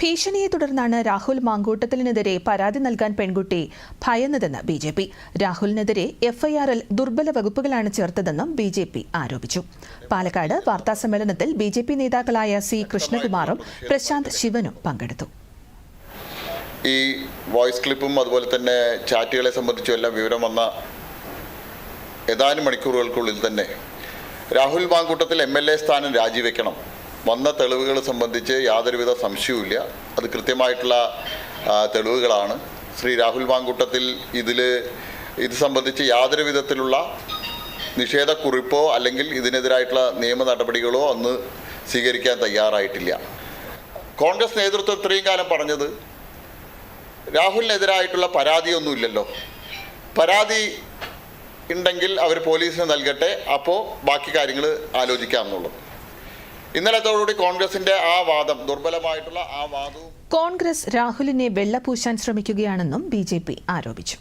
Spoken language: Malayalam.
ഭീഷണിയെ തുടർന്നാണ് രാഹുൽ മാങ്കൂട്ടത്തിനെതിരെ പരാതി നൽകാൻ പെൺകുട്ടി ഭയന്നതെന്ന് ബി ജെ പി. രാഹുലിനെതിരെ എഫ്ഐആറിൽ ദുർബല വകുപ്പുകളാണ് ചേർത്തതെന്നും ബി ജെ പി ആരോപിച്ചു. പാലക്കാട് വാർത്താസമ്മേളനത്തിൽ ബി ജെ പി നേതാക്കളായ സി കൃഷ്ണകുമാറും പ്രശാന്ത് ശിവനും പങ്കെടുത്തു. ഈ വോയിസ് ക്ലിപ്പും അതുപോലെ തന്നെ ചാറ്റുകളെ സംബന്ധിച്ചും എല്ലാം വിവരം വന്ന ഏതാനും മണിക്കൂറുകൾക്കുള്ളിൽ തന്നെ Rahul Mankoottathil M L A സ്ഥാനം രാജിവെക്കണം. വന്ന തെളിവുകൾ സംബന്ധിച്ച് യാതൊരുവിധ സംശയവുമില്ല. അത് കൃത്യമായിട്ടുള്ള തെളിവുകളാണ്. ശ്രീ രാഹുൽ മാങ്കൂട്ടത്തിൽ ഇതിൽ ഇത് സംബന്ധിച്ച് യാതൊരു വിധത്തിലുള്ള നിഷേധക്കുറിപ്പോ അല്ലെങ്കിൽ ഇതിനെതിരായിട്ടുള്ള നിയമ നടപടികളോ അന്ന് സ്വീകരിക്കാൻ തയ്യാറായിട്ടില്ല. കോൺഗ്രസ് നേതൃത്വം ഇത്രയും കാലം പറഞ്ഞത് രാഹുലിനെതിരായിട്ടുള്ള പരാതിയൊന്നുമില്ലല്ലോ പരാതി ഉണ്ടെങ്കിൽ അവർ പോലീസിന് നൽകട്ടെ. അപ്പോൾ ബാക്കി കാര്യങ്ങൾ ആലോചിക്കാം എന്നുള്ളത് ഇന്നലത്തോടുകൂടി കോൺഗ്രസിന്റെ ആ വാദം ദുർബലമായിട്ടുള്ള ആ വാദവും കോൺഗ്രസ് രാഹുലിനെ വെള്ളപൂശാൻ ശ്രമിക്കുകയാണെന്നും ബി ആരോപിച്ചു.